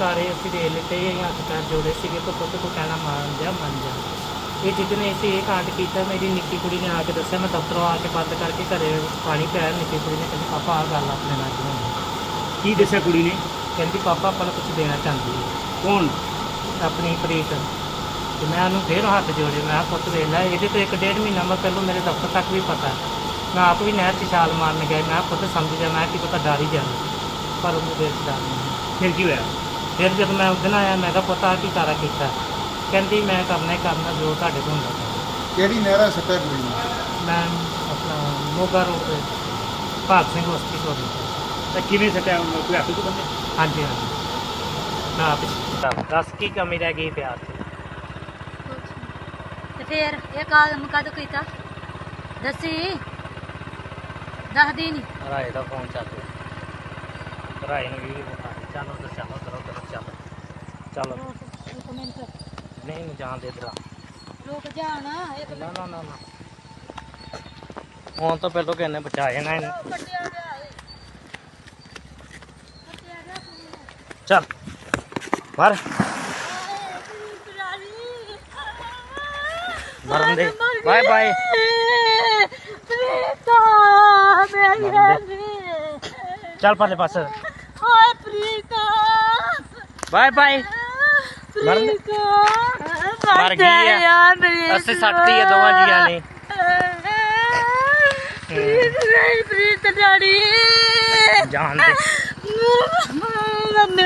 ਕਾਰੇ ਅਸੀਂ ਦੇ ਲਿੱਤੇ ਇਹ ਹੱਥ ਪੈਰ ਜੋੜੇ ਸੀਗੇ ਕੋ ਪੁੱਤ ਕੋ ਕਹਿਣਾ ਮੰਨ ਜਾ ਮੰਨ ਜਾ। ਇਹ ਜਿੱਦਨੇ ਅਸੀਂ ਇਹ ਕਾਂਡ ਕੀਤਾ ਮੇਰੀ ਨਿੱਕੀ ਕੁੜੀ ਨੇ ਆ ਕੇ ਦੱਸਿਆ ਮੈਂ ਦਫ਼ਤਰੋਂ ਆ ਕੇ ਬੰਦ ਕਰਕੇ ਘਰੇ ਪਾਣੀ ਪਿਆ ਨਿੱਕੀ ਕੁੜੀ ਨੇ ਕਹਿੰਦੀ ਪਾਪਾ ਆ ਗੱਲ ਆਪਣੇ ਨਾਲ ਹੋਈ ਕੀ ਦੱਸਿਆ ਕੁੜੀ ਨੇ? ਕਹਿੰਦੀ ਪਾਪਾ ਆਪਾਂ ਨੂੰ ਕੁਝ ਦੇਣਾ ਚਾਹੁੰਦੀ ਹੈ। ਕੌਣ? ਆਪਣੀ ਪ੍ਰੀਤ। ਤੇ ਮੈਂ ਉਹਨੂੰ ਫੇਰ ਹੱਥ ਜੋੜੇ ਮੈਂ ਕਿਹਾ ਪੁੱਤ ਵੇਖ ਲੈ ਇਹਦੇ ਤੋਂ ਇੱਕ ਡੇਢ ਮਹੀਨਾ ਮੈਂ ਪਹਿਲਾਂ ਮੇਰੇ ਦਫ਼ਤਰ ਤੱਕ ਵੀ ਪਤਾ ਮੈਂ ਆਪ ਵੀ ਨਹਿਰ 'ਚ ਛਾਲ ਮਾਰਨ ਗਿਆ ਮੈਂ ਕਿਹਾ ਪੁੱਤ ਸਮਝ ਜਾ ਮੈਂ ਕਿ ਪਤਾ ਡਰ ਹੀ ਜਾਣਾ। ਪਰ ਉਹਨੂੰ 'ਚ ਡਰ ਨਹੀਂ। ਫਿਰ ਕੀ ਹੋਇਆ? ਫਿਰ ਜਦ ਮੈਂ ਉਸ ਦਿਨ ਆਇਆ ਮੈਂ ਕਿਹਾ ਪੁੱਤ ਆ ਕੀ ਕਾਰਾ ਕੀਤਾ? ਕਹਿੰਦੀ ਮੈਂ ਕਰਨਾ ਹੀ ਕਰਨਾ ਜੋ ਤੁਹਾਡੇ ਤੋਂ ਹੁੰਦਾ ਕਰਨਾ। ਕਿਹੜੀ ਨਹਿਰਾ ਸੱਟਾ ਕੁੜੀ ਨੂੰ ਮੈਂ ਆਪਣਾ ਮੋਗਾ ਰੋਡ ਤੇ ਭਾਗ ਸਿੰਘ ਹਸਪੀਟਲ ਤਾਂ ਕਿਵੇਂ ਸੱਟਿਆ ਕੋਈ ਹੱਥ ਤੋਂ ਬੰਦੇ? ਹਾਂਜੀ ਹਾਂਜੀ। ਮੈਂ ਆਪ ਹੀ ਦੱਸ ਕੀ ਕਮੀ ਰਹਿ ਗਈ ਪਿਆਰ 'ਚ ਤੇ ਫਿਰ ਇਹ ਕਾਲਮ ਕਦ ਕੀਤਾ? ਦੱਸੀ? ਦੱਸਦੀ ਨਹੀਂ ਰਾਏ ਦਾ ਫੋਨ ਚੱਲ ਰਿਹਾ ਰਾਏ ਨੂੰ ਵੀ ਬੁਖਾਰ ਚਲੋ ਦੱਸਿਆ ਹੋ ਕਰੋ ਕਰੋ ਚੱਲ। ਚੱਲ। ਇੱਕ ਮਿੰਟ। ਨਹੀਂ ਨੂੰ ਜਾਣ ਦੇ ਇਧਰ ਰੁਕ ਜਾਣਾ ਇੱਕ ਨਾ ਨਾ ਨਾ ਨਾ। ਹੁਣ ਤਾਂ ਪਹਿਲਾਂ ਕਿੰਨੇ ਬਚਾਏ ਨਾ ਇਹਨੂੰ। ਕੱਟਿਆ ਗਿਆ ਏ ਕੱਟਿਆ ਗਿਆ ਤੂੰ। ਚੱਲ ਮਰ। ਮਰਨ ਦੇ। Bye bye. ਪ੍ਰੀਤਾ ਮੇਰੀ ਮਰਨ ਰਾਣੀ ਚੱਲ ਪਰਲੇ ਪਾਸੇ। ਹਾਏ ਪ੍ਰੀਤਾ। ਬਾਏ ਬਾਏ ਮਰ ਗਈ ਆ। ਅਸੀਂ ਸੱਟਤੀ ਆ ਦੋਵਾਂ ਜੀਆਂ ਨੇ। ਪ੍ਰੀਤ ਨਹੀਂ ਪ੍ਰੀਤ ਡਾੜੀ ਜਾਣ ਦੇ ਮੰਮੀ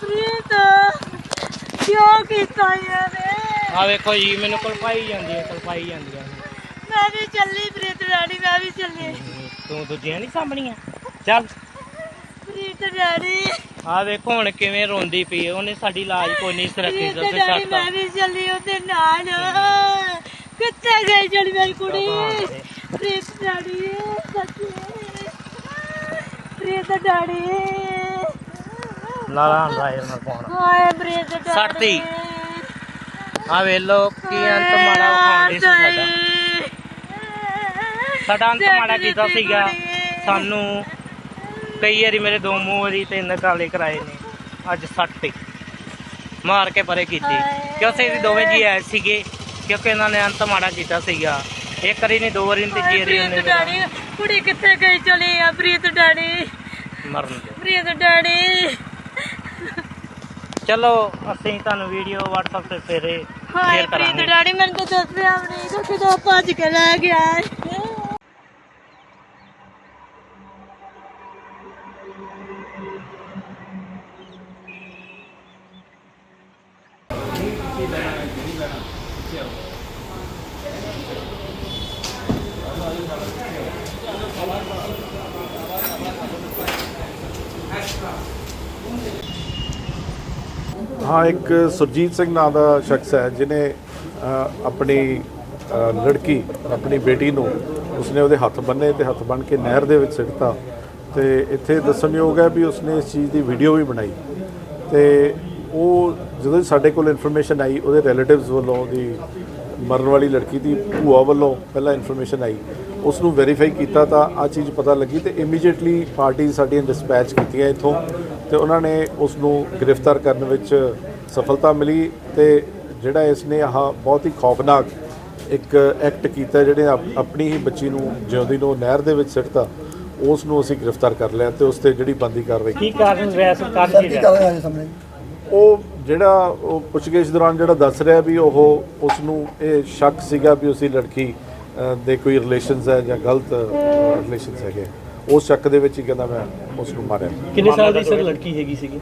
ਪ੍ਰੀਤ ਕਿਉਂ ਕੀਤਾ ਇਹਨੇ ਆ ਵੇਖੋ ਜੀ ਮੈਨੂੰ ਕਲਪਾਈ ਜਾਂਦੀ ਹੈ ਕਲਪਾਈ ਜਾਂਦੀ ਹੈ ਮੈਂ ਵੀ ਚੱਲੀ ਪ੍ਰੀਤ ਡਾੜੀ ਮੈਂ ਵੀ ਚੱਲੀ ਤੂੰ ਦੂਜੀਆਂ ਨਹੀਂ ਸਾਂਭਣੀਆਂ ਚੱਲ ਆ ਵੇਖੋ ਹੁਣ ਕਿਵੇਂ ਰੋਂਦੀ ਪਈ ਹੈ। ਉਹਨੇ ਸਾਡੀ ਲਾਜ ਕੋਈ ਨਹੀਂ ਸੁਰੱਖੀ ਪ੍ਰੀਤ ਸੇ ਡਾੜੀ ਛੱਡਤਾ। ਮੈਂ ਵੀ ਚੱਲੀ ਉਹਦੇ ਨਾਲ। ਕਿੱਥੇ ਗਈ ਜਿਹੜੀ ਮੇਰੀ ਕੁੜੀ? ਪ੍ਰੀਤ ਡਾੜੀ ਸੱਚੀ। ਪ੍ਰੀਤ ਡਾੜੀ ਲਾਲਾ ਰਾਏ ਨਾਲ ਪਾਉਣਾ ਹਾਏ ਪ੍ਰੀਤ ਡਾੜੀ ਸੱਟਤੀ। ਆ ਵੇ ਲੋ ਕੀ ਅੰਤ ਮਾੜਾ ਵਿਖਾਉਂਦੇ ਸੀ ਸਾਡਾ। ਸਾਡਾ ਅੰਤ ਮਾੜਾ ਕੀਤਾ ਸੀਗਾ? ਸਾਨੂੰ ਕਈ ਵਾਰੀ ਮੇਰੇ ਦੋ ਮੂੰਹ ਵਾਰੀ ਤਿੰਨ ਕਾਲੇ ਕਰਾਏ ਨੇ ਅੱਜ ਸੱਟ ਤੇ ਮਾਰ ਕੇ ਪਰੇ ਕੀਤੀ। ਕਿਉਂਕਿ ਅਸੀਂ ਦੋਵੇਂ ਜੀ ਆਏ ਸੀਗੇ ਕਿਉਂਕਿ ਇਹਨਾਂ ਨੇ ਅੰਤ ਮਾੜਾ ਕੀਤਾ ਸੀਗਾ। ਇੱਕ ਵਾਰੀ ਨਹੀਂ ਦੋ ਵਾਰੀ ਨਹੀਂ ਤੀਜੀ ਵਾਰੀ ਉਹਨੇ ਪ੍ਰੀਤ ਡੈਡੀ ਕੁੜੀ ਕਿੱਥੇ ਗਈ ਚਲੀ ਆ ਪ੍ਰੀਤ ਡੈਡੀ? ਮਰਨ ਦੇ। ਪ੍ਰੀਤ ਡੈਡੀ। ਚਲੋ ਅਸੀਂ ਤੁਹਾਨੂੰ ਵੀਡੀਓ WhatsApp ਤੇ ਫੇਰੇ ਸ਼ੇਅਰ ਪ੍ਰੀਤ ਕਰਾਂਗੇ। ਡੈਡੀ ਮੈਨੂੰ ਤਾਂ ਦੱਸਿਆ ਕਿ ਕਿਦੋਂ ਭੱਜ ਕੇ ਲੈ ਗਿਆ ਹਾਂ, ਇੱਕ ਸੁਰਜੀਤ ਸਿੰਘ ਨਾਂ ਦਾ ਸ਼ਖਸ ਹੈ ਜਿਨੇ ਆਪਣੀ ਲੜਕੀ, ਆਪਣੀ ਬੇਟੀ ਨੂੰ ਉਸਨੇ ਉਹਦੇ ਹੱਥ ਬੰਨੇ ਤੇ ਹੱਥ ਬੰਨ ਕੇ ਨਹਿਰ ਦੇ ਵਿੱਚ ਸਿੱਟਤਾ ਤੇ ਇੱਥੇ ਦੱਸਣਯੋਗ ਹੈ ਵੀ ਉਸਨੇ ਇਸ ਚੀਜ਼ ਦੀ ਵੀਡੀਓ ਵੀ ਬਣਾਈ ਤੇ ਉਹ ਜਦੋਂ ਸਾਡੇ ਕੋਲ ਇਨਫੋਰਮੇਸ਼ਨ ਆਈ, ਉਹਦੇ ਰਿਲੇਟਿਵਸ ਵੱਲੋਂ ਉਹਦੀ ਮਰਨ ਵਾਲੀ ਲੜਕੀ ਦੀ ਭੂਆ ਵੱਲੋਂ ਪਹਿਲਾਂ ਇਨਫੋਰਮੇਸ਼ਨ ਆਈ। ਉਸ ਨੂੰ ਵੈਰੀਫਾਈ ਕੀਤਾ ਤਾਂ ਆ ਚੀਜ਼ ਪਤਾ ਲੱਗੀ ਤੇ ਇਮੀਡੀਏਟਲੀ ਪਾਰਟੀ ਸਾਡੀਆਂ ਡਿਸਪੈਚ ਕੀਤੀਆਂ ਇੱਥੋਂ ਤੇ ਉਹਨਾਂ ਨੇ ਉਸ ਨੂੰ ਗ੍ਰਿਫਤਾਰ ਕਰਨ ਵਿੱਚ ਸਫਲਤਾ ਮਿਲੀ ਤੇ ਜਿਹੜਾ ਇਸ ਨੇ ਆਹ ਬਹੁਤ ਹੀ ਖੌਫਨਾਕ ਇੱਕ ਐਕਟ ਕੀਤਾ ਜਿਹੜੇ ਆਪ- ਆਪਣੀ ਹੀ ਬੱਚੀ ਨੂੰ ਜਿਉਂਦੀ ਨੂੰ ਨਹਿਰ ਦੇ ਵਿੱਚ ਸਿੱਟਤਾ ਉਸ ਨੂੰ ਅਸੀਂ ਗ੍ਰਿਫਤਾਰ ਕਰ ਲਿਆ ਤੇ ਉਸ ਤੇ ਜਿਹੜੀ ਬੰਦੀ ਕਾਰਵਾਈ ਕੀ ਕਾਰਨ ਰਿਹਾ? ਸਰਕਾਰ ਜੀ ਰਿਹਾ? ਉਹ ਜਿਹੜਾ ਉਹ ਪੁੱਛਗਿੱਛ ਦੌਰਾਨ ਜਿਹੜਾ ਦੱਸ ਰਿਹਾ ਵੀ ਉਹ ਉਸ ਨੂੰ ਇਹ ਸ਼ੱਕ ਸੀਗਾ ਵੀ ਉਸਦੀ ਲੜਕੀ ਦੇ ਕੋਈ ਰਿਲੇਸ਼ਨਸ ਹੈ ਜਾਂ ਗਲਤ ਰਿਲੇਸ਼ਨਸ ਹੈਗੇ ਉਸ ਸ਼ੱਕ ਦੇ ਵਿੱਚ ਹੀ ਕਹਿੰਦਾ ਮੈਂ ਉਸ ਨੂੰ ਮਾਰਿਆ। ਕਿੰਨੇ ਸਾਲ ਦੀ ਸਰ ਲੜਕੀ ਹੈਗੀ ਸੀਗੀ?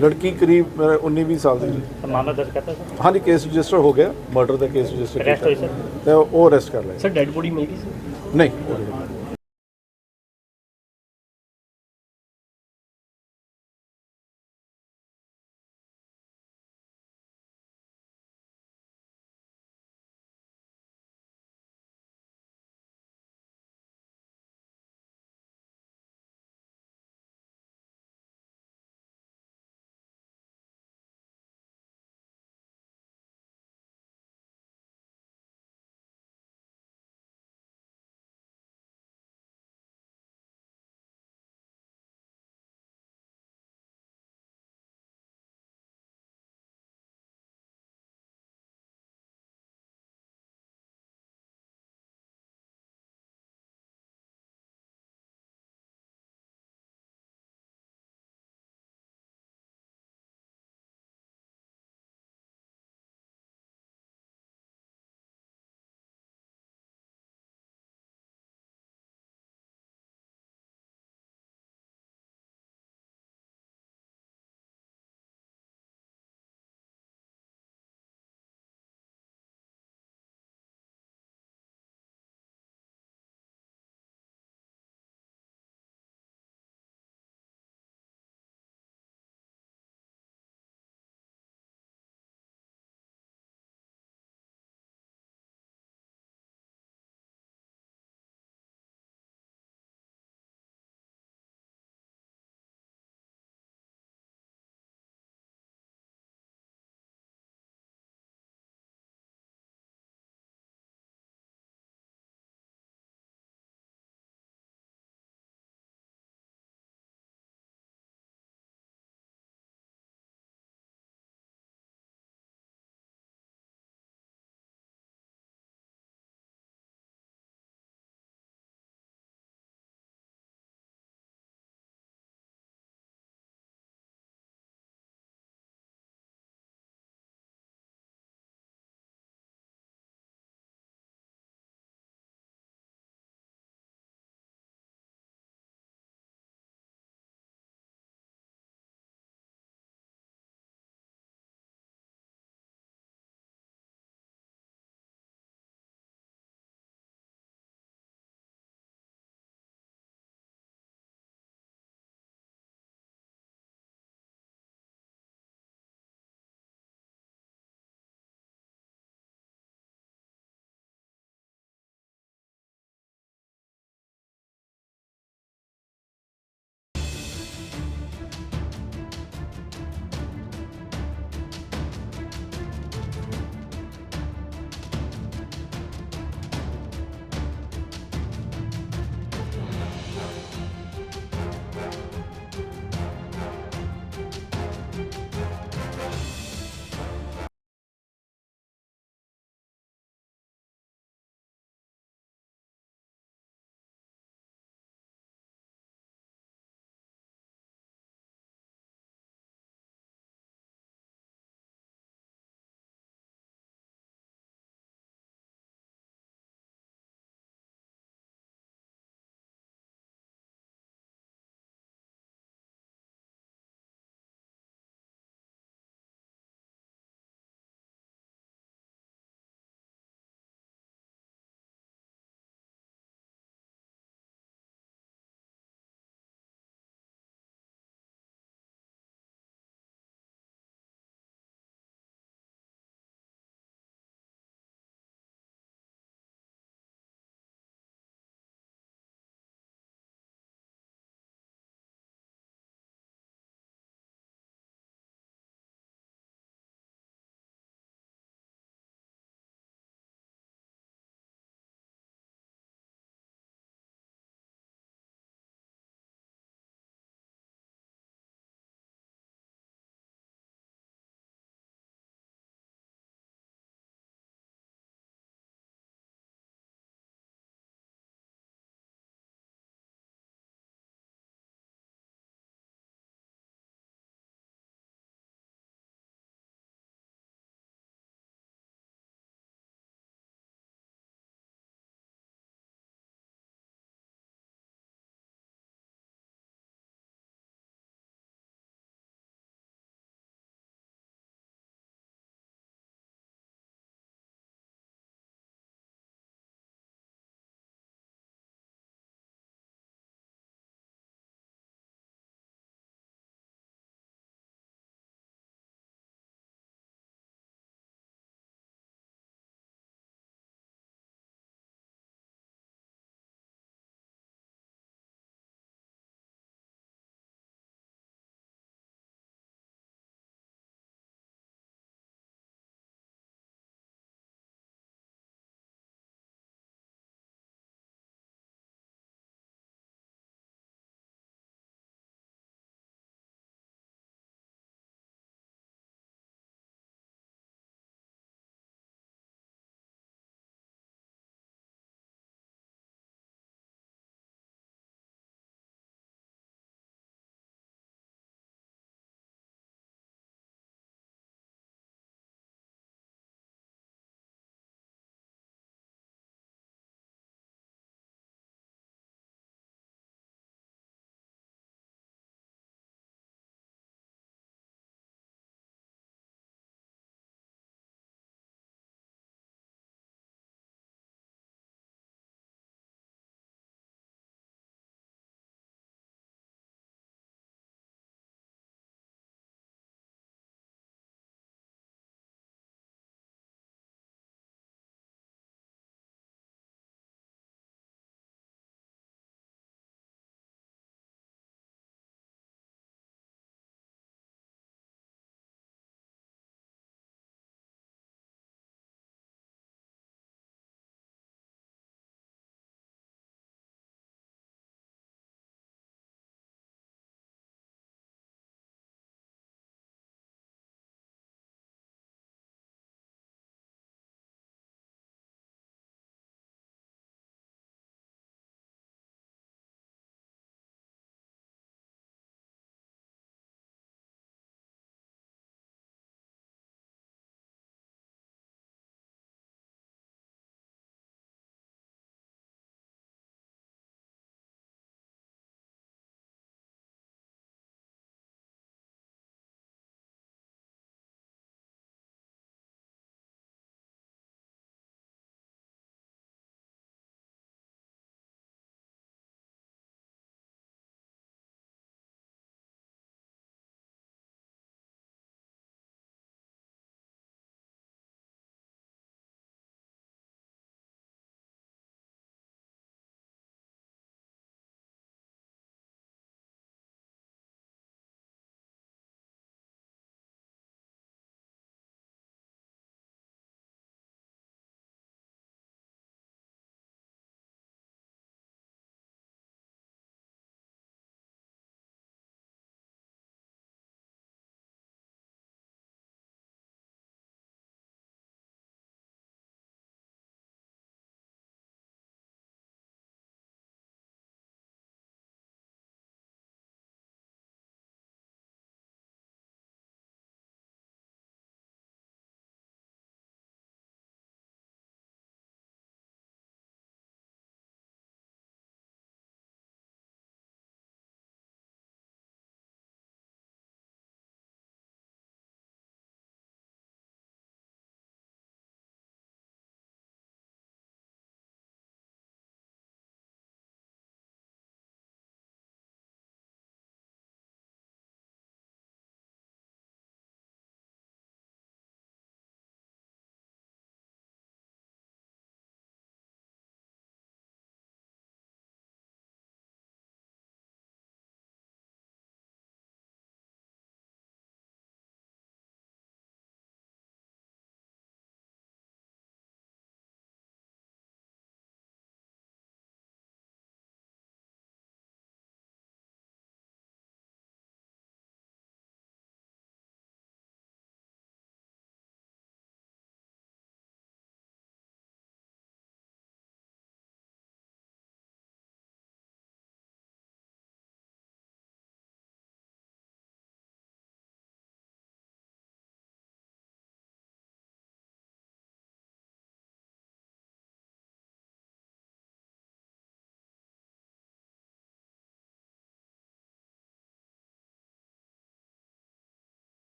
ਲੜਕੀ ਕਰੀਬ 19-20 ਸਾਲ ਦੀ। ਸੀ। ਮਾਮਲਾ ਦਰਜ ਕਰਤਾ ਸਰ? ਹਾਂਜੀ ਕੇਸ ਰਜਿਸਟਰ ਹੋ ਗਿਆ। ਮਰਡਰ ਦਾ ਕੇਸ ਰਜਿਸਟਰ ਕੀਤਾ। ਤੇ ਉਹ ਅਰੈਸਟ ਕਰ ਲਿਆ। ਸਰ ਡੈਡ ਬੋਡੀ ਮਿਲ ਗਈ ਸੀ? ਨਹੀਂ।